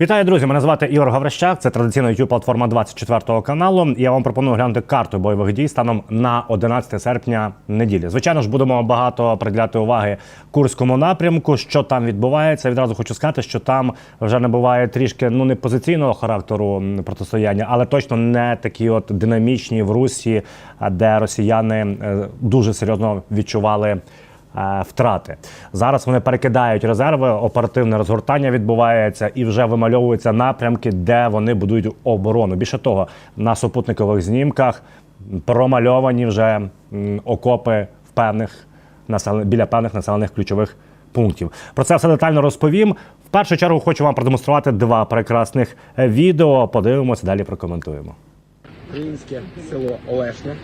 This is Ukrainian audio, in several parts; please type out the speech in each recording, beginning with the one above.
Вітаю, друзі! Мене звати Ігор Гаврищак. Це традиційна youtube платформа 24 каналу. Я вам пропоную глянути карту бойових дій станом на 11 серпня неділі. Звичайно ж, будемо багато приділяти уваги курському напрямку. Що там відбувається? Відразу хочу сказати, що там вже не буває трішки ну не позиційного характеру протистояння, але точно не такі от динамічні в Русі, де росіяни е, дуже серйозно відчували втрати. Зараз вони перекидають резерви, оперативне розгортання відбувається і вже вимальовуються напрямки, де вони будують оборону. Більше того, на супутникових знімках промальовані вже окопи в певних біля певних населених ключових пунктів. Про це все детально розповім. В першу чергу хочу вам продемонструвати два прекрасних е, відео. Подивимося, далі прокоментуємо. Українське село Олешня,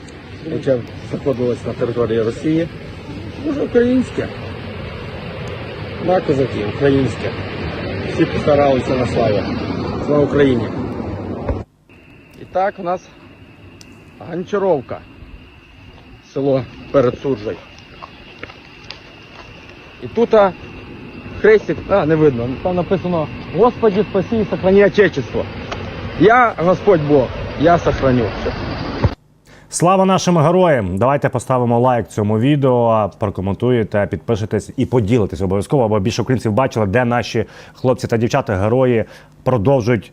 яке знаходилось на території Росії. Дуже українське. На козаки, українське. Всі постаралися на славі. Слава Україні. І так у нас Гончаровка. Село перед Суржею. І тут а, хрестик, а, не видно, там написано Господи, спаси і сохрани Отечество. Я Господь Бог, я сохраню. Слава нашим героям! Давайте поставимо лайк цьому відео, прокоментуєте, підпишетесь і поділитесь обов'язково, аби більше українців бачили, де наші хлопці та дівчата, герої продовжують.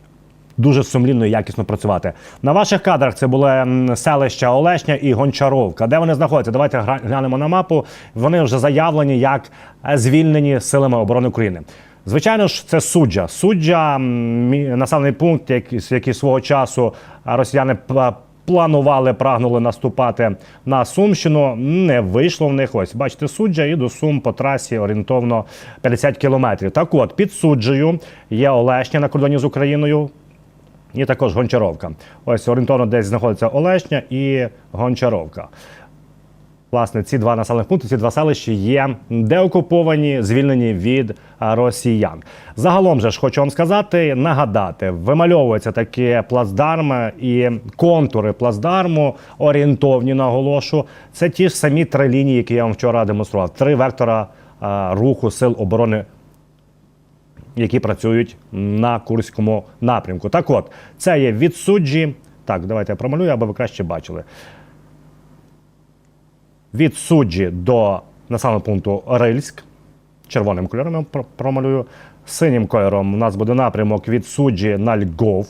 Дуже сумлінно і якісно працювати. На ваших кадрах це були селища Олешня і Гончаровка. Де вони знаходяться? Давайте глянемо на мапу. Вони вже заявлені як звільнені силами оборони України. Звичайно ж, це суджа. Суджа населений пункт, який, свого часу росіяни планували, прагнули наступати на Сумщину. Не вийшло в них. Ось бачите, суджа і до Сум по трасі орієнтовно 50 кілометрів. Так от під суджею є Олешня на кордоні з Україною. І також Гончаровка. Ось орієнтовно десь знаходиться Олешня і Гончаровка. Власне, ці два населених пункти, ці два селища є деокуповані, звільнені від росіян. Загалом же ж хочу вам сказати, нагадати, вимальовуються такі плацдарми і контури плацдарму, орієнтовні наголошу. Це ті ж самі три лінії, які я вам вчора демонстрував. Три вектора руху сил оборони які працюють на Курському напрямку. Так от, це є від суджі. Так, давайте я промалюю, аби ви краще бачили. Від суджі до населеного пункту Рильськ. Червоним кольором я промалюю. Синім кольором у нас буде напрямок від суджі на Льгов.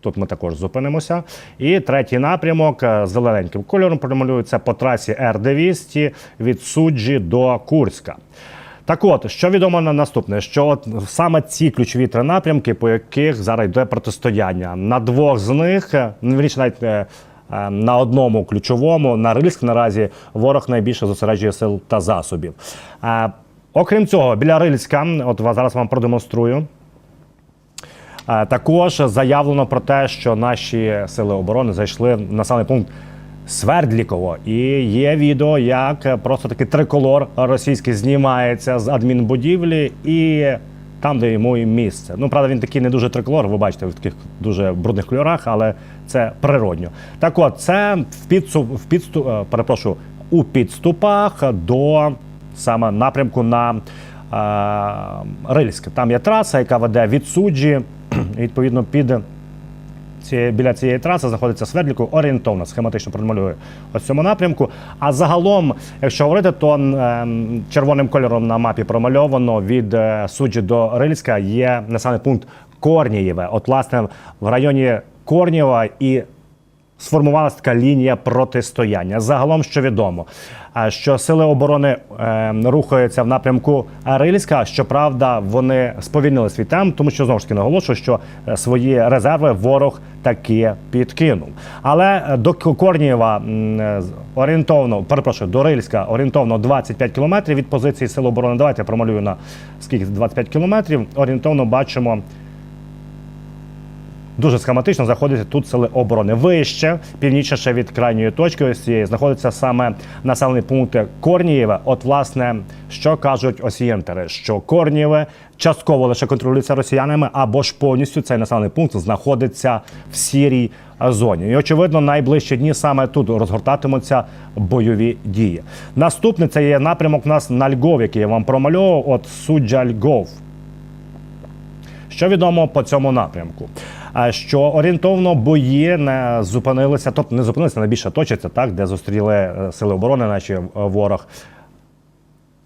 Тут ми також зупинимося. І третій напрямок е, зелененьким кольором промалюється по трасі Р-200 від суджі до Курська. Так от, що відомо на наступне, що от саме ці ключові три напрямки, по яких зараз йде протистояння. На двох з них, е, ну, навіть е, е, на одному ключовому, на Рильськ наразі ворог найбільше зосереджує сил та засобів. Е, Окрім цього, біля Рильська, от зараз вам продемонструю. Е, Також заявлено про те, що наші сили оборони зайшли в населений пункт Свердліково. І є відео, як е, просто такий триколор російський знімається з адмінбудівлі і там, де йому і місце. Ну, правда, він такий не дуже триколор, ви бачите, в таких дуже брудних кольорах, але це природньо. Так от, це в підсу, в підсту, е, перепрошую, у підступах до саме напрямку на е, Рильськ. Там є траса, яка веде від суджі, відповідно, під цієї, біля цієї траси знаходиться Свердліку орієнтовно, схематично промалюю ось цьому напрямку. А загалом, якщо говорити, то ем, червоним кольором на мапі промальовано від е, суджі до Рильська є населений пункт Корнієве. От, власне, в районі Корнієва і сформувалася така лінія протистояння. Загалом, що відомо, що сили оборони е, рухаються в напрямку Рильська. Щоправда, вони сповільнили свій темп, тому що знову ж таки наголошую, що е, свої резерви ворог таки підкинув. Але е, до Корнієва е, орієнтовно, перепрошую, до Рильська орієнтовно 25 кілометрів від позиції сил оборони. Давайте я промалюю на скільки 25 кілометрів. Орієнтовно бачимо. Дуже схематично знаходяться тут сили оборони. Вище, північніше від крайньої точки, ось цієї, знаходиться саме населений пункт Корнієве. От, власне, що кажуть осієнтери, що Корнієве частково лише контролюється росіянами, або ж повністю цей населений пункт знаходиться в сірій зоні. І очевидно, найближчі дні саме тут розгортатимуться бойові дії. Наступний це є напрямок у нас на Льгов, який я вам промальовував. От суджа Льгов. Що відомо по цьому напрямку? Що орієнтовно бої не зупинилися, тобто не зупинилися, найбільше точаться, так, де зустріли е, сили оборони, наші е, ворог.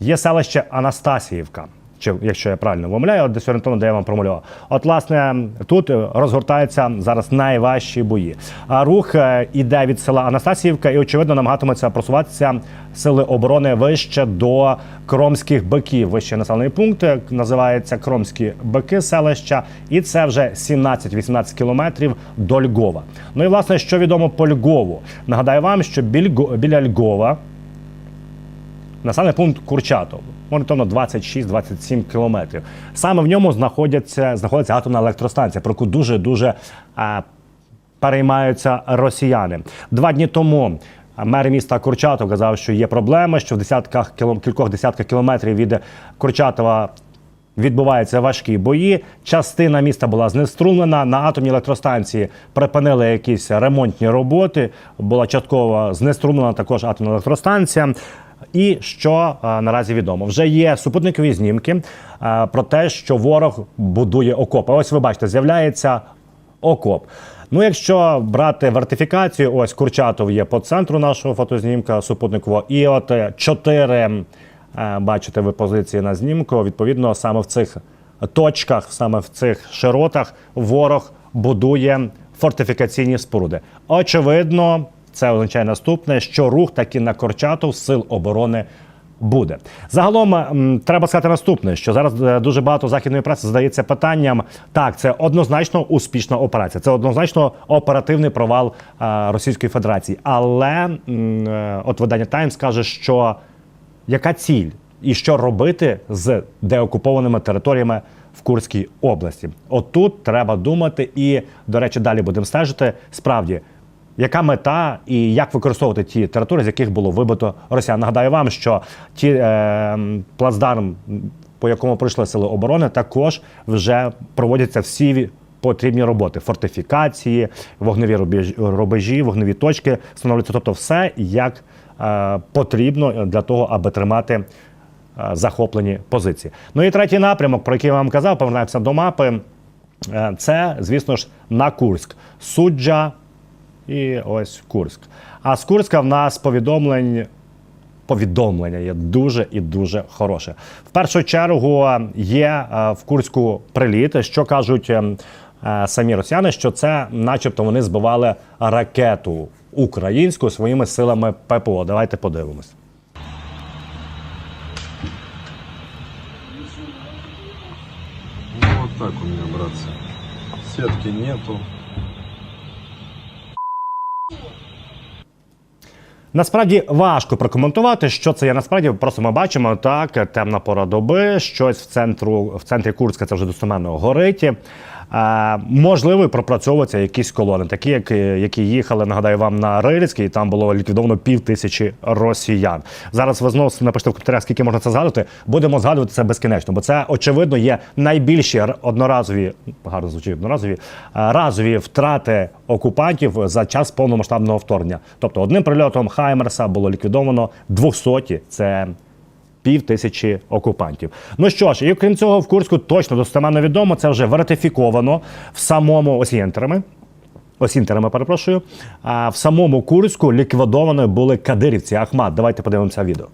Є селище Анастасіївка. Чи якщо я правильно вимовляю, десь орієнтовно, де я вам промалював. От, власне, тут розгортаються зараз найважчі бої. А рух е, іде від села Анастасіївка, і очевидно намагатимуться просуватися сили оборони вище до Кромських биків. Вище населений пункт називається Кромські бики селища, і це вже 17-18 кілометрів до Львова. Ну і власне, що відомо по Львову. Нагадаю вам, що біля Львова населений пункт Курчатов. Орієнтовно 26-27 кілометрів. Саме в ньому знаходяться, знаходиться атомна електростанція, про яку дуже-дуже а, переймаються росіяни. Два дні тому мер міста Курчатов казав, що є проблеми, що в десятках кількох десятках кілометрів від Курчатова відбуваються важкі бої. Частина міста була знеструмлена. На атомній електростанції припинили якісь ремонтні роботи. Була частково знеструмлена також атомна електростанція. І що е, наразі відомо, вже є супутникові знімки е, про те, що ворог будує окопи. Ось ви бачите, з'являється окоп. Ну, якщо брати вертифікацію, ось Курчатов є по центру нашого фотознімка супутникового, і от е, чотири бачите ви позиції на знімку. Відповідно, саме в цих точках, саме в цих широтах, ворог будує фортифікаційні споруди. Очевидно, це означає наступне, що рух таки на Корчатов сил оборони буде. Загалом треба сказати наступне: що зараз е, дуже багато західної преси задається питанням: так, це однозначно успішна операція, це однозначно оперативний провал е, Російської Федерації. Але е, от видання Таймс каже, що яка ціль і що робити з деокупованими територіями в Курській області? Отут треба думати, і, до речі, далі будемо стежити. Справді, яка мета і як використовувати ті території, з яких було вибито росіян? Нагадаю вам, що ті е, плацдарм, по якому пройшли сили оборони, також вже проводяться всі потрібні роботи: фортифікації, вогневі рубежі, вогневі точки встановлюються. Тобто, все як е, потрібно для того, аби тримати е, захоплені позиції. Ну і третій напрямок, про який я вам казав, повернемося до мапи. Е, Це, звісно ж, на Курськ. Суджа і ось Курськ. А з Курська в нас повідомлень. Повідомлення є дуже і дуже хороше. В першу чергу є е, в Курську приліт, що кажуть е, е, самі росіяни, що це, начебто, вони збивали ракету українську своїми силами ППО. Давайте подивимось. Ну вот так у меня, братцы. Сетки нету. Насправді важко прокоментувати, що це є. Насправді просто ми бачимо так, темна пора доби, щось в центру в центрі Курська це вже достоменно горить. Е, можливо, пропрацьовуються якісь колони, такі, як, які їхали, нагадаю вам, на Рильський, і там було ліквідовано пів тисячі росіян. Зараз ви знову напишіть в коментарях, скільки можна це згадувати. Будемо згадувати це безкінечно, бо це очевидно є найбільші одноразові, гарно звучить одноразові, е, разові втрати окупантів за час повномасштабного вторгнення. Тобто одним прильотом Хаймерса було ліквідовано 200, це пів тисячі окупантів. Ну що ж, і крім цього, в Курську точно достеменно відомо, це вже верифіковано в самому осінтерами. Осінтерами, перепрошую. А в самому Курську ліквідовані були кадирівці Ахмат. Давайте подивимося відео.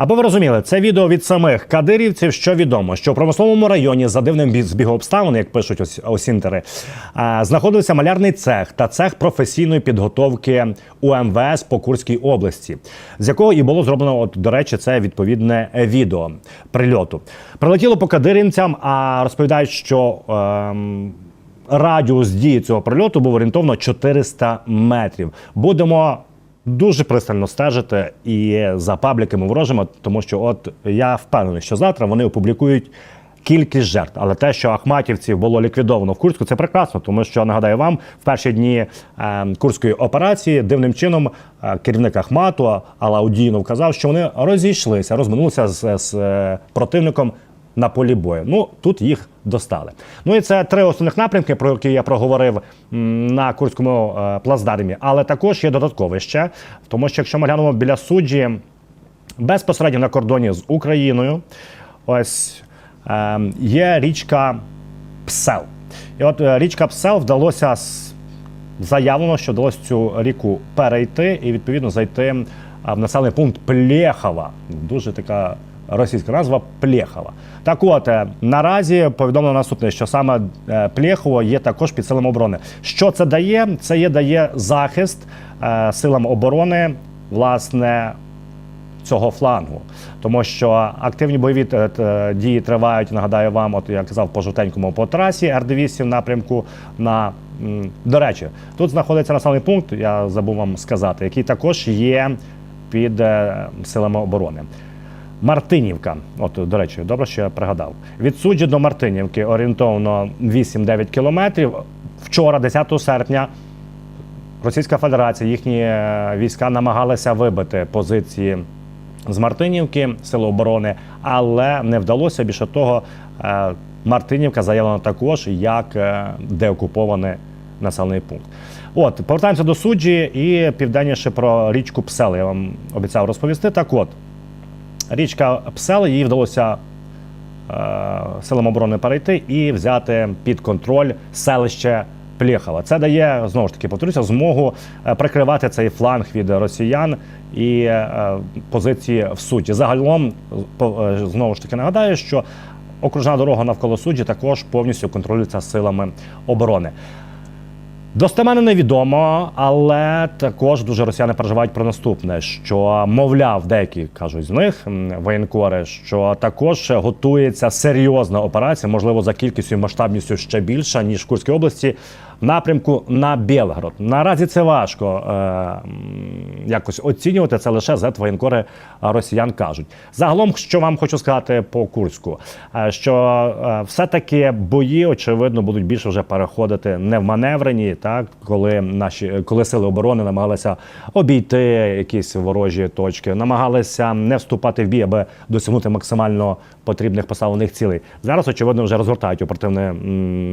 Аби ви розуміли, це відео від самих кадирівців. Що відомо, що в промисловому районі за дивним бі- збігом обставин, як пишуть ось осінтери, знаходився малярний цех та цех професійної підготовки УМВС по Курській області, з якого і було зроблено, от до речі, це відповідне відео прильоту. Прилетіло по кадирівцям, а розповідають, що. Ем, Радіус дії цього прильоту був орієнтовно 400 метрів. Будемо дуже пристально стежити і за пабліками ворожими, тому що от я впевнений, що завтра вони опублікують кількість жертв. Але те, що ахматівців було ліквідовано в Курську, це прекрасно, тому що нагадаю вам, в перші дні е, курської операції дивним чином е, керівник Ахмату Алаудінов казав, що вони розійшлися, розминулися з, з е, противником на полі бою. Ну тут їх достали. Ну і це три основних напрямки, про які я проговорив на Курському е, плацдармі. Але також є додаткове ще, тому що якщо ми глянемо біля суджі безпосередньо на кордоні з Україною, ось е, є річка Псел. І от е, річка Псел вдалося заявлено, що вдалося цю ріку перейти і відповідно зайти в населений пункт Плєхова. Дуже така російська назва Плєхова. Так от е, наразі повідомлено наступне, що саме е, Плєхово є також під силами оборони. Що це дає? Це є дає захист е, силам оборони, власне, цього флангу, тому що активні бойові дії тривають. Нагадаю вам, от я казав по жовтенькому по трасі Р-200 в напрямку на до речі, тут знаходиться населений пункт. Я забув вам сказати, який також є під силами оборони. Мартинівка, от до речі, добре, що я пригадав. Від суджі до Мартинівки орієнтовно 8-9 кілометрів. Вчора, 10 серпня, Російська Федерація, їхні е, війська намагалися вибити позиції з Мартинівки, сили оборони, але не вдалося. Більше того, е, Мартинівка заявлена також як е, деокупований населений пункт. От, повертаємося до суджі і південніше про річку Псел. Я вам обіцяв розповісти. Так от, річка Псел, їй вдалося е, силам оборони перейти і взяти під контроль селище Плєхова. Це дає знову ж таки повторюся змогу е, прикривати цей фланг від росіян і е, позиції в суді. Загалом знову ж таки нагадаю, що окружна дорога навколо суджі також повністю контролюється силами оборони. Достеменно невідомо, але також дуже росіяни переживають про наступне: що, мовляв, деякі кажуть з них воєнкори, що також готується серйозна операція, можливо, за кількістю і масштабністю ще більша ніж в Курській області. Напрямку на Білгород. Наразі це важко е, якось оцінювати це лише з воєнкори росіян кажуть. Загалом, що вам хочу сказати по Курську, е, що е, все-таки бої, очевидно, будуть більше вже переходити не в маневрені, так коли наші коли сили оборони намагалися обійти якісь ворожі точки, намагалися не вступати в бій, аби досягнути максимально потрібних поставлених цілей. Зараз, очевидно, вже розгортають оперативне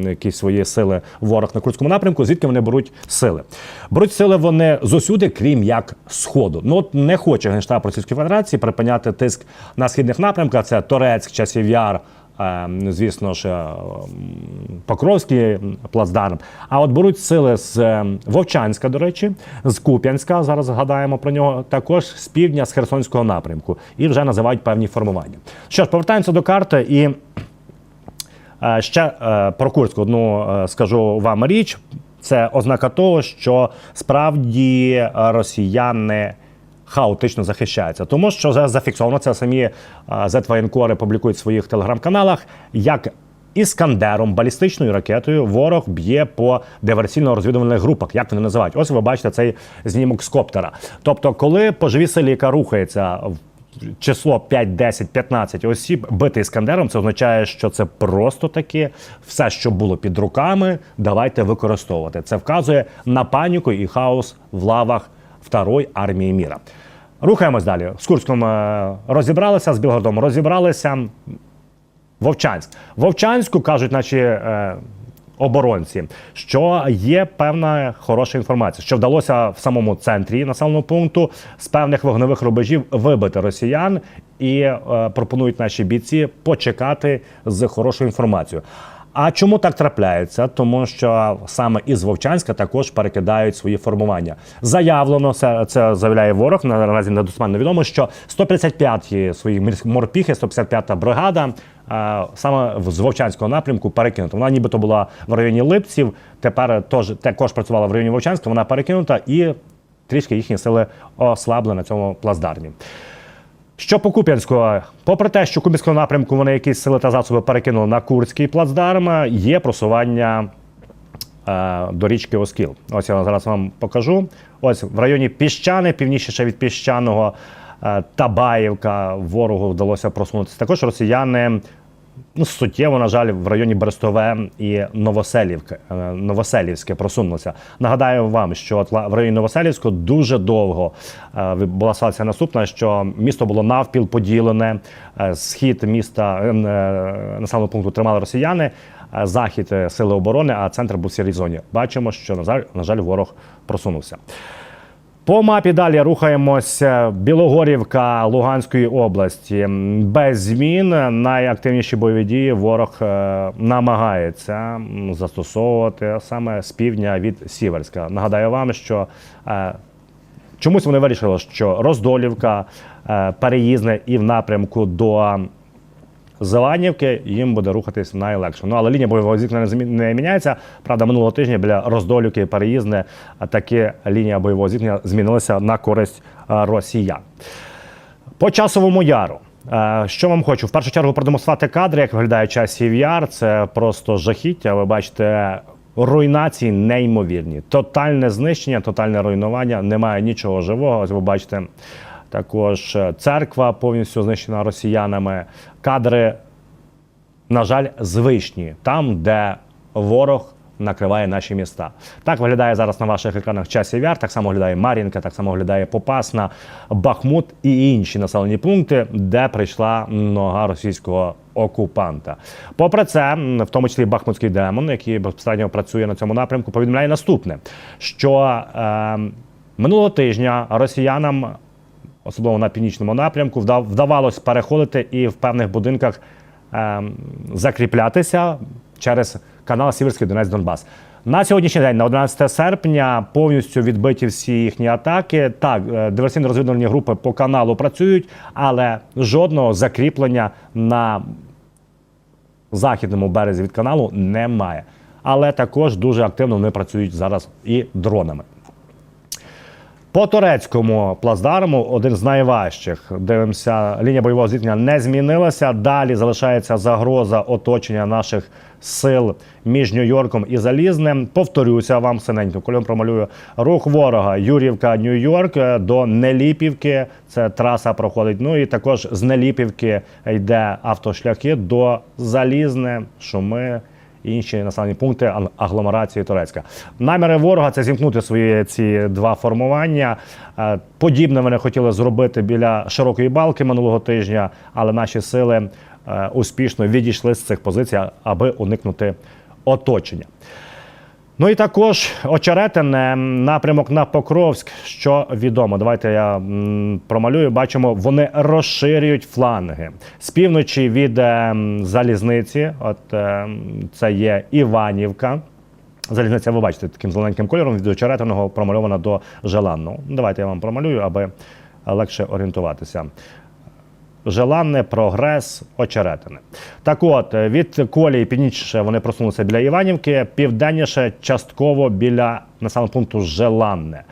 якісь свої сили ворог на Курському напрямку. Звідки вони беруть сили? Беруть сили вони з крім як сходу. Ну от не хоче генштаб Російської Федерації припиняти тиск на східних напрямках. Це Торецьк, часів яр. е, Звісно ж, е, Покровський плацдарм. А от беруть сили з е, Вовчанська, до речі, з Куп'янська. Зараз згадаємо про нього. Також з півдня з Херсонського напрямку. І вже називають певні формування. Що ж, повертаємося до карти і. Е, Ще е, про Курську одну е, скажу вам річ. Це ознака того, що справді росіяни хаотично захищаються. Тому що зафіксовано це самі зетвоєнкори публікують в своїх телеграм-каналах, як іскандером, балістичною ракетою, ворог б'є по диверсійно-розвідувальних групах, як вони називають. Ось ви бачите цей знімок з коптера. Тобто, коли по живій силі, яка рухається в число 5, 10, 15 осіб бити іскандером, це означає, що це просто таки все, що було під руками, давайте використовувати. Це вказує на паніку і хаос в лавах Второї армії міра. Рухаємось далі. З Курськом е, розібралися, з Білгородом розібралися. Вовчанськ. Вовчанську кажуть, наші е, оборонці, що є певна хороша інформація, що вдалося в самому центрі населеного пункту з певних вогневих рубежів вибити росіян і е, пропонують наші бійці почекати з хорошою інформацією. А чому так трапляється? Тому що саме із Вовчанська також перекидають свої формування. Заявлено, це, це заявляє ворог. Наразі недостеменно відомо, що 155-ті свої морпіхи, 155-та бригада. Саме з Вовчанського напрямку перекинута. Вона нібито була в районі Липців, тепер також працювала в районі Вовчанська, вона перекинута і трішки їхні сили ослабли на цьому плацдармі. Що по Куп'янську, попри те, що Куп'янського напрямку вони якісь сили та засоби перекинули на Курський плацдарм, є просування е, до річки Оскіл. Ось я зараз вам покажу. Ось в районі Піщани, північніше від піщаного Табаївка, ворогу вдалося просунутися. Також росіяни ну, суттєво, на жаль, в районі Берестове і Новоселівки, е, Новоселівське просунулося. Нагадаю вам, що в районі Новоселівського дуже довго е, була ситуація наступна, що місто було навпіл поділене, е, схід міста е, е, населеного пункту тримали росіяни. е, Захід е, сили оборони, а центр був в сірій зоні. Бачимо, що на жаль, на жаль, ворог просунувся. По мапі далі рухаємося. Білогорівка Луганської області. Без змін найактивніші бойові дії ворог е, намагається застосовувати саме з півдня від Сіверська. Нагадаю вам, що е, чомусь вони вирішили, що Роздолівка е, переїзне і в напрямку до Зеланівки їм буде рухатись найлегше. Ну але лінія бойового зіткнення не міняється. Правда, минулого тижня біля Роздолівки і переїзне таки лінія бойового зіткнення змінилася на користь росіян. По часовому яру. Що вам хочу? В першу чергу продемонструвати кадри, як виглядає часів яр. Це просто жахіття. Ви бачите, руйнації неймовірні. Тотальне знищення, тотальне руйнування. Немає нічого живого. Ось ви бачите. Також е, церква повністю знищена росіянами. Кадри на жаль, звичні там, де ворог накриває наші міста. Так виглядає зараз на ваших екранах часів яр, так само виглядає Мар'їнка, так само виглядає Попасна, Бахмут і інші населені пункти, де прийшла нога російського окупанта. Попри це, в тому числі Бахмутський демон, який безпосередньо працює на цьому напрямку, повідомляє наступне: що е, минулого тижня росіянам особливо на північному напрямку, вдав- вдавалось переходити і в певних будинках ем, закріплятися через канал Сіверський Донець Донбас. На сьогоднішній день, на 11 серпня, повністю відбиті всі їхні атаки. Так, е, диверсійно-розвідувальні групи по каналу працюють, але жодного закріплення на західному березі від каналу немає. Але також дуже активно вони працюють зараз і дронами. По турецькому плацдарму один з найважчих. Дивимося, лінія бойового зіткнення не змінилася. Далі залишається загроза оточення наших сил між Нью-Йорком і Залізним. Повторюся вам синенько, коли промалюю рух ворога Юрівка, Нью-Йорк е, до Неліпівки. Це траса проходить. Ну і також з Неліпівки йде автошляхи до Залізне, Шуми і інші населені пункти агломерації Турецька. Наміри ворога це зімкнути свої ці два формування. Е, Подібне вони хотіли зробити біля широкої балки минулого тижня, але наші сили е, успішно відійшли з цих позицій, аби уникнути оточення. Ну і також очеретине напрямок на Покровськ. Що відомо, давайте я промалюю. Бачимо, вони розширюють фланги з півночі від е, залізниці. От е, це є Іванівка. Залізниця, ви бачите, таким зелененьким кольором від очеретиного промальована до желанного. Давайте я вам промалюю, аби легше орієнтуватися. Желанне, прогрес, очеретине. Так от, е, від колії північніше вони просунулися біля Іванівки, південніше частково біля населеного пункту Желанне.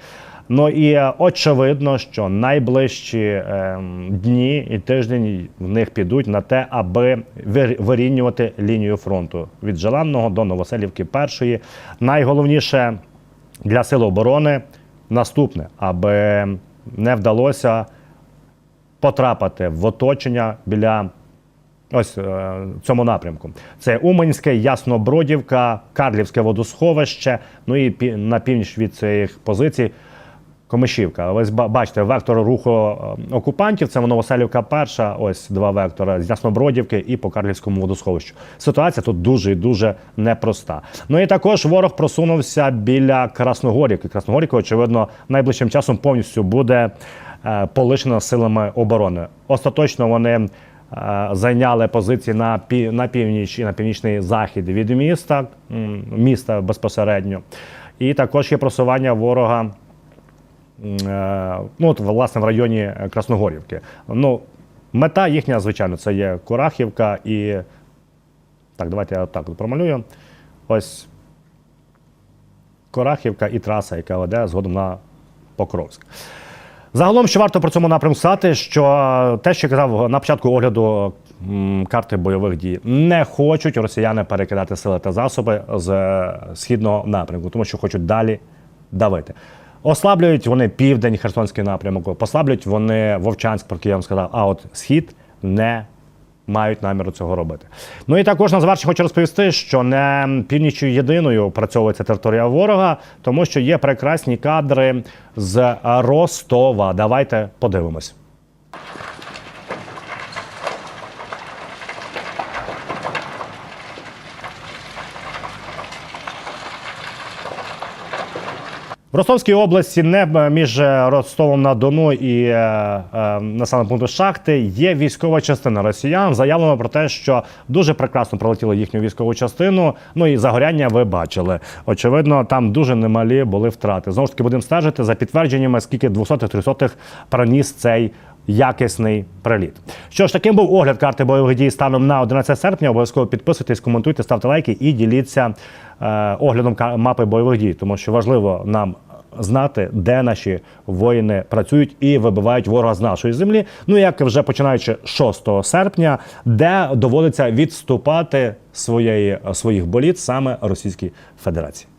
Ну і е, очевидно, що найближчі ем, дні і тиждень в них підуть на те, аби вир- вирівнювати лінію фронту від Желанного до Новоселівки першої. Найголовніше для сил оборони наступне, аби не вдалося потрапити в оточення біля ось е, цьому напрямку. Це Уманське, Яснобродівка, Карлівське водосховище. Ну і на північ від цих позицій. Комишівка. Ось ба- бачите, вектор руху е, окупантів це Новоселівка перша, ось два вектора з Яснобродівки і по Карлівському водосховищу. Ситуація тут дуже і дуже непроста. Ну і також ворог просунувся біля Красногорівки. Красногорівка, очевидно, найближчим часом повністю буде полишена силами оборони. Остаточно вони е, зайняли позиції на, пі, на північ і на північний захід від міста, міста безпосередньо. І також є просування ворога. Е, ну, от, власне, в районі Красногорівки. Ну, мета їхня, звичайно, це є Курахівка і. Так, давайте я так промалюю. Ось Корахівка і траса, яка веде згодом на Покровськ. Загалом, що варто про цьому напрямку сказати, що те, що казав на початку огляду карти бойових дій, не хочуть росіяни перекидати сили та засоби з е, східного напрямку, тому що хочуть далі давити. Ослаблюють вони південь, Херсонський напрямок, послаблюють вони Вовчанськ, про який сказав, а от схід не мають наміру цього робити. Ну і також на завершення хочу розповісти, що не північю єдиною працьовується територія ворога, тому що є прекрасні кадри з Ростова. Давайте подивимось. В Ростовській області, не між Ростовом на Дону і е, е, населеним пунктом Шахти, є військова частина росіян. Заявлено про те, що дуже прекрасно пролетіли їхню військову частину. Ну і загоряння ви бачили. Очевидно, там дуже немалі були втрати. Знову ж таки, будемо стежити за підтвердженнями, скільки 200-300 проніс цей. Якісний приліт. Що ж, таким був огляд карти бойових дій станом на 11 серпня. Обов'язково підписуйтесь, коментуйте, ставте лайки і діліться е, оглядом мапи бойових дій, тому що важливо нам знати, де наші воїни працюють і вибивають ворога з нашої землі. Ну як вже починаючи 6 серпня, де доводиться відступати своєї своїх боліт саме Російській Федерації.